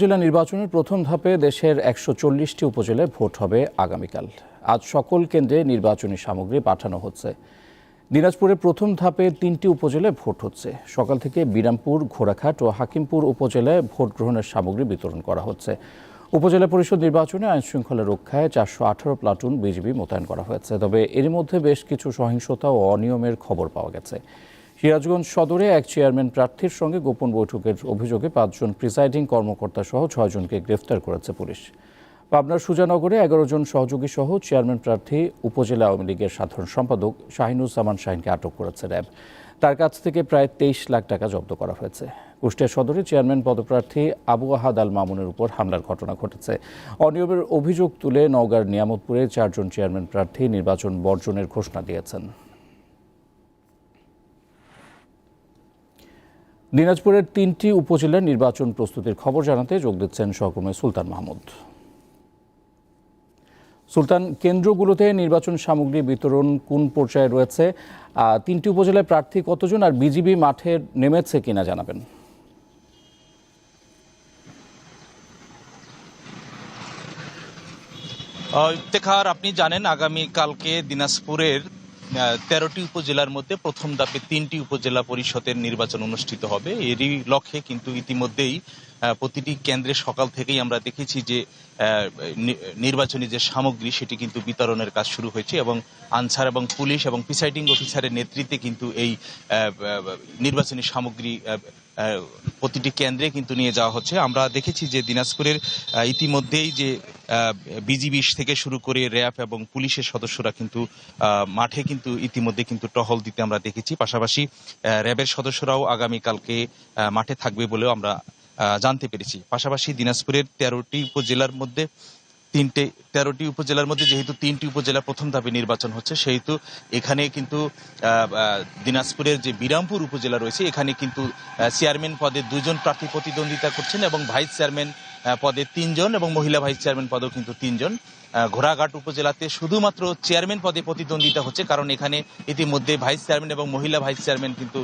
জেলা নির্বাচনের প্রথম ধাপে দেশের একশো চল্লিশটি উপজেলায় ভোট হবে আগামীকাল। আজ সকল কেন্দ্রে নির্বাচনী সামগ্রী পাঠানো হচ্ছে। দিনাজপুরে প্রথম ধাপে তিনটি উপজেলায় ভোট হচ্ছে। সকাল থেকে বিরামপুর, ঘোড়াঘাট ও হাকিমপুর উপজেলায় ভোট গ্রহণের সামগ্রী বিতরণ করা হচ্ছে। উপজেলা পরিষদ নির্বাচনে আইনশৃঙ্খলা রক্ষায় চারশো আঠারো প্লাটুন বিজিবি মোতায়েন করা হয়েছে। তবে এরই মধ্যে বেশ কিছু সহিংসতা ও অনিয়মের খবর পাওয়া গেছে। সিরাজগঞ্জ সদরে এক চেয়ারম্যান প্রার্থীর সঙ্গে গোপন বৈঠকের অভিযোগে পাঁচজন প্রিসাইডিং কর্মকর্তা সহ ছয়জনকে গ্রেফতার করেছে পুলিশ। পাবনার সুজানগরে এগারো জন সহযোগী সহ চেয়ারম্যান প্রার্থী, উপজেলা আওয়ামী লীগের সাধারণ সম্পাদক শাহিনুজ্জামান শাহিনকে আটক করেছে র্যাব। তার কাছ থেকে প্রায় তেইশ লাখ টাকা জব্দ করা হয়েছে। কুষ্টিয়া সদরে চেয়ারম্যান পদপ্রার্থী আবু আহাদ আল মামুনের উপর হামলার ঘটনা ঘটেছে। অনিয়মের অভিযোগ তুলে নওগাঁর নিয়ামতপুরে চারজন চেয়ারম্যান প্রার্থী নির্বাচন বর্জনের ঘোষণা দিয়েছেন। দিনাজপুরের তিনটি উপজেলার নির্বাচন প্রস্তুতির খবর জানাতে যোগ দিচ্ছেন সহকর্মী সুলতান মাহমুদ। সুলতান, কেন্দ্রগুলোতে নির্বাচন সামগ্রী বিতরণ কোন পর্যায়ে রয়েছে? তিনটি উপজেলায় প্রার্থী কতজন আর বিজিবি মাঠে নেমেছে কিনা জানাবেন। ইফতেখার, আপনি জানেন আগামী কালকে দিনাজপুরের তেরোটি উপজেলার মধ্যে প্রথম ধাপে তিনটি উপজেলা পরিষদের নির্বাচন অনুষ্ঠিত হবে। এরই লক্ষ্যে কিন্তু ইতিমধ্যেই প্রতিটি কেন্দ্রে সকাল থেকেই আমরা দেখেছি যে নির্বাচনী যে সামগ্রী, সেটি কিন্তু বিতরণের কাজ শুরু হয়েছে এবং আনসার এবং পুলিশ এবং প্রিসাইডিং অফিসারের নেতৃত্বে কিন্তু এই নির্বাচনী সামগ্রী প্রতিটি কেন্দ্রে কিন্তু নিয়ে যাওয়া হচ্ছে। আমরা দেখেছি যে দিনাজপুরের ইতিমধ্যেই যে বিজিবি থেকে শুরু করে র্যাব এবং পুলিশের সদস্যরা কিন্তু মাঠে কিন্তু ইতিমধ্যে কিন্তু টহল দিতে আমরা দেখেছি। পাশাপাশি র্যাবের সদস্যরাও আগামীকালকে মাঠে থাকবে বলেও আমরা জানতে পেরেছি। পাশাপাশি দিনাজপুরের তেরোটি উপজেলার মধ্যে তিনটে, তেরোটি উপজেলার মধ্যে যেহেতু তিনটি উপজেলা প্রথম ধাপে নির্বাচন হচ্ছে, সেহেতু এখানে কিন্তু দিনাজপুরের যে বিরামপুর উপজেলা রয়েছে, এখানে কিন্তু চেয়ারম্যান পদে দুজন প্রার্থী প্রতিদ্বন্দ্বিতা করছেন এবং ভাইস চেয়ারম্যান পদে তিনজন এবং মহিলা ভাইস চেয়ারম্যান পদেও কিন্তু তিনজন। ঘোড়াঘাট উপজেলাতে শুধুমাত্র চেয়ারম্যান পদে প্রতিদ্বন্দ্বিতা হচ্ছে, কারণ এখানে ইতিমধ্যে ভাইস চেয়ারম্যান এবং মহিলা ভাইস চেয়ারম্যান কিন্তু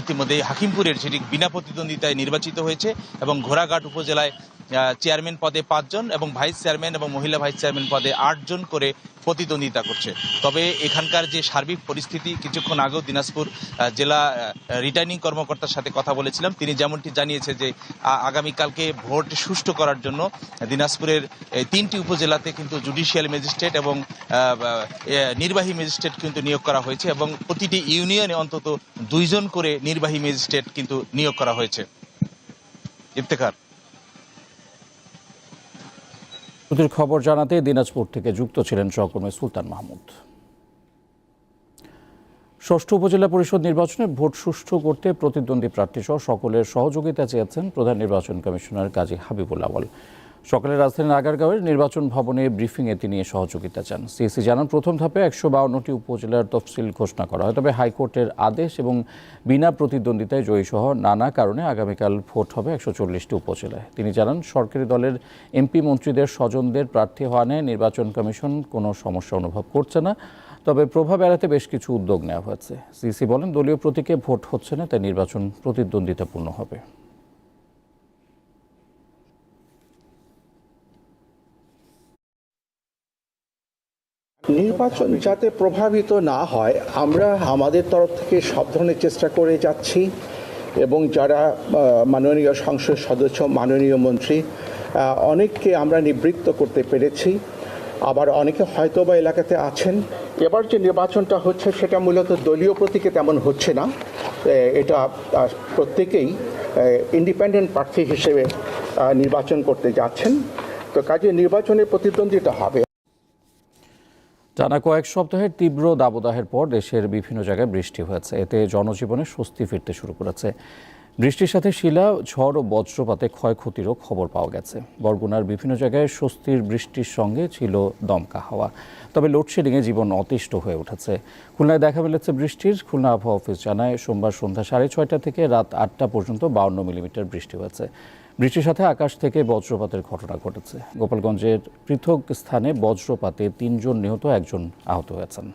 ইতিমধ্যে হাকিমপুরের সেটি বিনা প্রতিদ্বন্দ্বিতায় নির্বাচিত হয়েছে এবং ঘোড়াঘাট উপজেলায় চেয়ারম্যান পদে পাঁচজন এবং ভাইস চেয়ারম্যান এবং মহিলা ভাইস চেয়ারম্যান পদে আটজন করে প্রতিদ্বন্দ্বিতা করছে। তবে এখানকার যে সার্বিক পরিস্থিতি, কিছুক্ষণ আগেও দিনাজপুর জেলা রিটার্নিং কর্মকর্তার সাথে কথা বলেছিলাম। তিনি যেমনটি জানিয়েছে যে আগামীকালকে ভোট সুষ্ঠু করার জন্য দিনাজপুরের তিনটি উপজেলাতে কিন্তু জুডিশিয়াল ম্যাজিস্ট্রেট এবং নির্বাহী ম্যাজিস্ট্রেট কিন্তু নিয়োগ করা হয়েছে এবং প্রতিটি ইউনিয়নে অন্তত দুইজন করে নির্বাহী ম্যাজিস্ট্রেট কিন্তু নিয়োগ করা হয়েছে। ইফতেখার। প্রতির খবর জানাতে দিনাজপুর থেকে যুক্ত ছিলেন সহকর্মী সুলতান মাহমুদ। ষষ্ঠ উপজেলা পরিষদ নির্বাচনে ভোট সুষ্ঠু করতে প্রতিদ্বন্দ্বী প্রার্থী সহ সকলের সহযোগিতা চেয়েছেন প্রধান নির্বাচন কমিশনার কাজী হাবিবুল আওয়াল সকালে রাজধানীর আগারগাঁওয়ের নির্বাচন ভবনে ব্রিফিংয়ে তিনি সহযোগিতা চান। সিএসি জানান, প্রথম ধাপে একশো বাউন্নটি উপজেলার তফসিল ঘোষণা করা হয়। তবে হাইকোর্টের আদেশ এবং বিনা প্রতিদ্বন্দ্বিতায় জয়ী সহ নানা কারণে আগামীকাল ভোট হবে একশো চল্লিশটি উপজেলায়। তিনি জানান, সরকারি দলের এমপি মন্ত্রীদের স্বজনদের প্রার্থী হওয়া নিয়ে নির্বাচন কমিশন কোনো সমস্যা অনুভব করছে না, তবে প্রভাব এড়াতে বেশ কিছু উদ্যোগ নেওয়া হয়েছে। সিসি বলেন, দলীয় প্রতীকে ভোট হচ্ছে না, তাই নির্বাচন প্রতিদ্বন্দ্বিতাপূর্ণ হবে। নির্বাচন যাতে প্রভাবিত না হয়, আমরা আমাদের তরফ থেকে সব ধরনের চেষ্টা করে যাচ্ছি এবং যারা মাননীয় সংসদ সদস্য, মাননীয় মন্ত্রী অনেককে আমরা নিবৃত্ত করতে পেরেছি। আবার অনেকে হয়তো বা এলাকাতে আছেন। এবার যে নির্বাচনটা হচ্ছে, সেটা মূলত দলীয় প্রতীকে তেমন হচ্ছে না। এটা প্রত্যেকেই ইন্ডিপেন্ডেন্ট প্রার্থী হিসেবে নির্বাচন করতে যাচ্ছেন। তো কাজে নির্বাচনের প্রতিদ্বন্দ্বিতা হবে। টানা কয়েক সপ্তাহের তীব্র দাবদাহের পর দেশের বিভিন্ন জায়গায় বৃষ্টি হয়েছে। এতে জনজীবনে স্বস্তি ফিরতে শুরু করেছে। বৃষ্টির সাথে শিলা, ঝড় ও বজ্রপাতে ক্ষয়ক্ষতিরও খবর পাওয়া গেছে। বরগুনার বিভিন্ন জায়গায় স্বস্তির বৃষ্টির সঙ্গে ছিল দমকা হাওয়া। তবে লোডশেডিংয়ে জীবন অতিষ্ঠ হয়ে উঠেছে। খুলনায় দেখা মিলেছে বৃষ্টির। খুলনা আবহাওয়া অফিস জানায়, সোমবার সন্ধ্যা সাড়ে ছয়টা থেকে রাত আটটা পর্যন্ত বাউন্ন মিলিমিটার বৃষ্টি হয়েছে। বৃষ্টির সাথে আকাশ থেকে বজ্রপাতের ঘটনা ঘটেছে। গোপালগঞ্জের পৃথক স্থানে বজ্রপাতে তিনজন নিহত, একজন আহত হয়েছেন।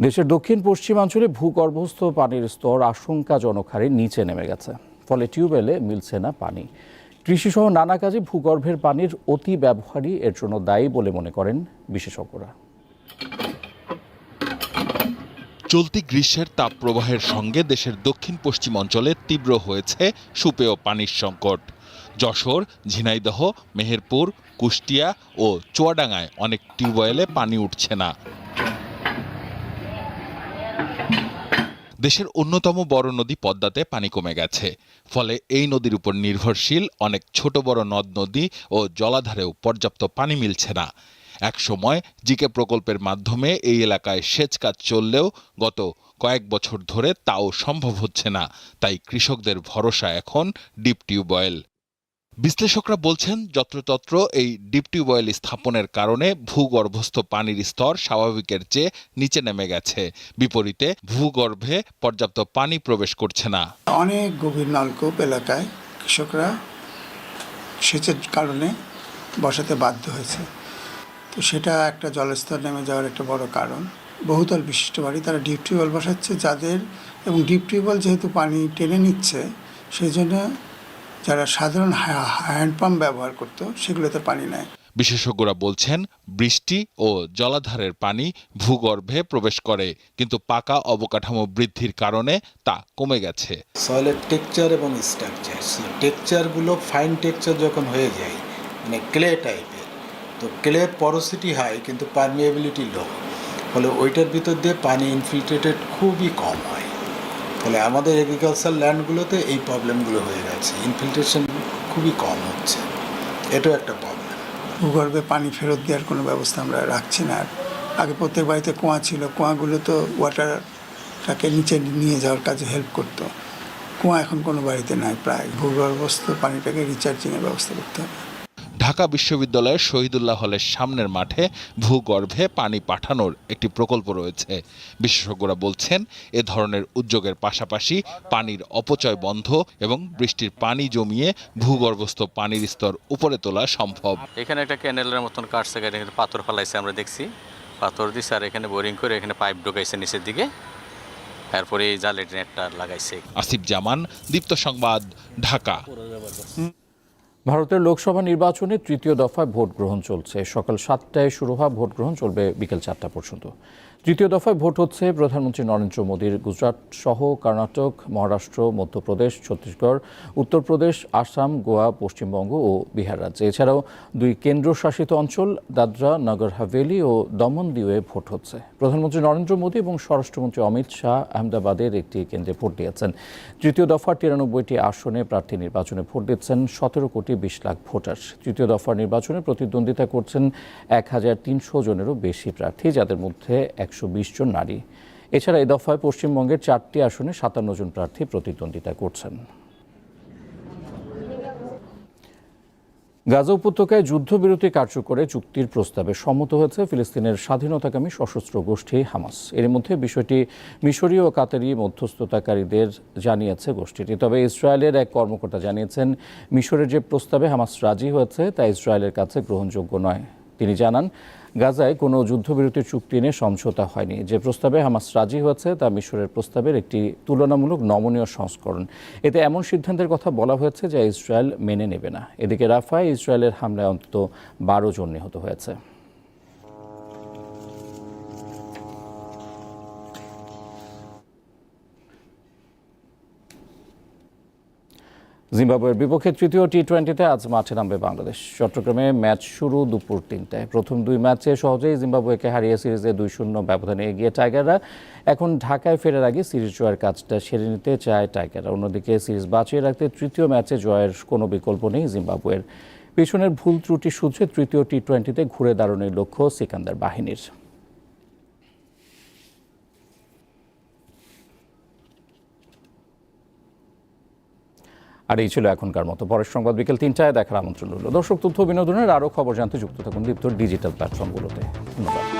দেশের দক্ষিণ পশ্চিমাঞ্চলে ভূগর্ভস্থ পানির স্তর আশঙ্কাজনক হারে নিচে নেমে গেছে। ফলে টিউবওয়েলে মিলছে না পানি। কৃষিসহ নানা কাজে ভূগর্ভের পানির অতি ব্যবহারই এর জন্য দায়ী বলে মনে করেন বিশেষজ্ঞরা। চলতি গ্রীষ্মের তাপপ্রবাহের সঙ্গে দেশের দক্ষিণ পশ্চিম অঞ্চলে তীব্র হয়েছে সুপেয় পানির সংকট। যশোর, ঝিনাইদহ, মেহেরপুর, কুষ্টিয়া ও চুয়াডাঙ্গায় অনেক টিউবওয়েলে পানি উঠছে না। দেশের অন্যতম বড় নদী পদ্মাতে পানি কমে গেছে। ফলে এই নদীর উপর নির্ভরশীল অনেক ছোট বড় নদ নদী ও জলাধারেও পর্যাপ্ত পানি মিলছে না। এক সময় জিকে প্রকল্পের মাধ্যমে এই এলাকায় সেচ কাজ চললেও গত কয়েক বছর ধরে তাও সম্ভব হচ্ছে না। তাই কৃষকদের ভরসা এখন ডিপ টিউবওয়েল বিশ্লেষকরা বলছেন, যত্রতত্র এই ডিপ টিউবওয়েল স্থাপনের কারণে ভূগর্ভস্থ পানির স্তর স্বাভাবিকের চেয়ে নিচে নেমে গেছে। বিপরীতে ভূগর্ভে পর্যাপ্ত পানি প্রবেশ করছে না। অনেক গভীর নলকূপ এলাকায় কৃষকরা সেচের কারণে বসাতে বাধ্য হয়েছে। তো সেটা একটা জলস্তর নেমে যাওয়ার একটা বড় কারণ। বহুতল বিশিষ্ট বাড়ি তারা ডিপ টিউবওয়েল বসাচ্ছে যাদের এবং ডিপ টিউবওয়েল যেহেতু পানি টেনে নিচ্ছে সেই জন্য যারা সাধারণ হ্যান্ড পাম্প ব্যবহার করতো সেগুলোতে পানি নেয়। বিশেষজ্ঞরা বলছেন বৃষ্টি ও জলাধারের পানি ভূগর্ভে প্রবেশ করে কিন্তু পাকা অবকাঠামো বৃদ্ধির কারণে তা কমে গেছে। সয়েলের টেকচার এবং স্ট্রাকচার টেকচারগুলো ফাইন টেকচার যখন হয়ে যায় মানে ক্লে টাইপের তো ক্লে পরোসিটি হাই কিন্তু পারমিয়েবিলিটি লো ফলে ওইটার ভিতর দিয়ে পানি ইনফিল্ট্রেটেড খুবই কম হয়। ফলে আমাদের এগ্রিকালচার ল্যান্ডগুলোতে এই প্রবলেমগুলো হয়ে গেছে। ইনফিল্ট্রেশন খুবই কম হচ্ছে। এটাও একটা প্রবলেম ভূগর্ভে পানি ফেরত দেওয়ার কোনো ব্যবস্থা আমরা রাখছি না। আর আগে প্রত্যেক বাড়িতে কুয়া ছিল। কুয়াগুলো তো ওয়াটারটাকে নিচে নিয়ে যাওয়ার কাজে হেল্প করতো। কুয়া এখন কোনো বাড়িতে নাই প্রায়। ভূগর্ভস্থ পানিটাকে রিচার্জিংয়ের ব্যবস্থা করতে হবে। ঢাকা বিশ্ববিদ্যালয়ের শহীদুল্লাহ হলের সামনের মাঠে ভূগর্ভে পানি পাঠানোর একটি প্রকল্প রয়েছে। বিশেষজ্ঞরা বলছেন এ ধরনের উদ্যোগের পাশাপাশি পানির অপচয় বন্ধ এবং বৃষ্টির পানি জমিয়ে ভূগর্ভস্থ পানির স্তর উপরে তোলা সম্ভব। এখানে একটা ক্যানেলের মতন কাটছে পাথর ফেলাইছে আমরা দেখছি। পাথর দিছে আর এখানে বোরিং করে এখানে পাইপ ঢুকাইছে নিচের দিকে। তারপরে এই জালের নেটটা লাগাইছে। আসিফ জামান দীপ্ত সংবাদ ঢাকা। ভারতের লোকসভা নির্বাচনে তৃতীয় দফায় ভোট গ্রহণ চলছে। সকাল সাতটায় শুরু হওয়া ভোট গ্রহণ চলবে বিকেল চারটা পর্যন্ত। তৃতীয় দফায় ভোট হচ্ছে প্রধানমন্ত্রী নরেন্দ্র মোদীর গুজরাট সহ কর্ণাটক, মহারাষ্ট্র, মধ্যপ্রদেশ, ছত্তিশগড়, উত্তরপ্রদেশ, আসাম, গোয়া, পশ্চিমবঙ্গ ও বিহার রাজ্যে। এছাড়াও দুই কেন্দ্রশাসিত অঞ্চল দাদরা, নগর হাভেলি ও দমন দিউয়ে ভোট হচ্ছে। প্রধানমন্ত্রী নরেন্দ্র মোদী এবং স্বরাষ্ট্রমন্ত্রী অমিত শাহ আহমেদাবাদের একটি কেন্দ্রে ভোট দিয়েছেন। তৃতীয় দফার তিরানব্বইটি আসনে প্রার্থী নির্বাচনে ভোট দিচ্ছেন সতেরো কোটি বিশ লাখ ভোটার। তৃতীয় দফার নির্বাচনে প্রতিদ্বন্দ্বিতা করছেন এক হাজার তিনশো জনেরও বেশি প্রার্থী, যাদের মধ্যে একশো বিশ জন নারী। এছাড়া এ দফায় পশ্চিমবঙ্গের চারটি আসনে সাতান্ন জন প্রার্থী প্রতিদ্বন্দ্বিতা করছেন। গাজা উপত্যকায় যুদ্ধবিরতি কার্যকরে চুক্তির প্রস্তাবে সম্মত হয়েছে ফিলিস্তিনের স্বাধীনতাকামী সশস্ত্র গোষ্ঠী হামাস। এর মধ্যে বিষয়টি মিশরীয় ও কাতারি মধ্যস্থতাকারীদের জানিয়েছে গোষ্ঠীটি। তবে ইসরায়েলের এক কর্মকর্তা জানিয়েছেন, মিশরের যে প্রস্তাবে হামাস রাজি হয়েছে তা ইসরায়েলের কাছে গ্রহণযোগ্য নয়। তিনি জানান গাজায় কোনো যুদ্ধবিরতির চুক্তি নিয়ে সমঝোতা হয়নি। যে প্রস্তাবে হামাস রাজি হয়েছে, তা মিশরের প্রস্তাবের একটি তুলনামূলক নমনীয় সংস্করণ। এতে এমন সিদ্ধান্তের কথা বলা হয়েছে যা ইসরায়েল মেনে নেবে না। এদিকে রাফায় ইসরায়েলের হামলায় অন্তত বারো জন নিহত হয়েছে। জিম্বাবুয়ের বিপক্ষে তৃতীয় টি টোয়েন্টিতে আজ মাঠে নামবে বাংলাদেশ। চট্টগ্রামে ম্যাচ শুরু দুপুর তিনটায়। প্রথম দুই ম্যাচে সহজেই জিম্বাবুয়েকে হারিয়ে সিরিজে দুই শূন্য ব্যবধানে এগিয়ে টাইগাররা এখন ঢাকায় ফেরার আগে সিরিজ জয়ের কাজটা সেরে নিতে চায় টাইগাররা। অন্যদিকে সিরিজ বাঁচিয়ে রাখতে তৃতীয় ম্যাচে জয়ের কোনো বিকল্প নেই জিম্বাবুয়ের। পিছনের ভুল ত্রুটি সূত্রে তৃতীয় টি টোয়েন্টিতে ঘুরে দাঁড়ানোর লক্ষ্য সিকান্দার বাহিনীর। আর এই ছিল এখনকার মতো। পরের সংবাদ বিকেল তিনটায় দেখার আমন্ত্রণ রইল। দর্শক, তথ্য বিনোদনের আরও খবর জানতে যুক্ত থাকুন দীপ্তর ডিজিটাল প্ল্যাটফর্মগুলোতে। ধন্যবাদ।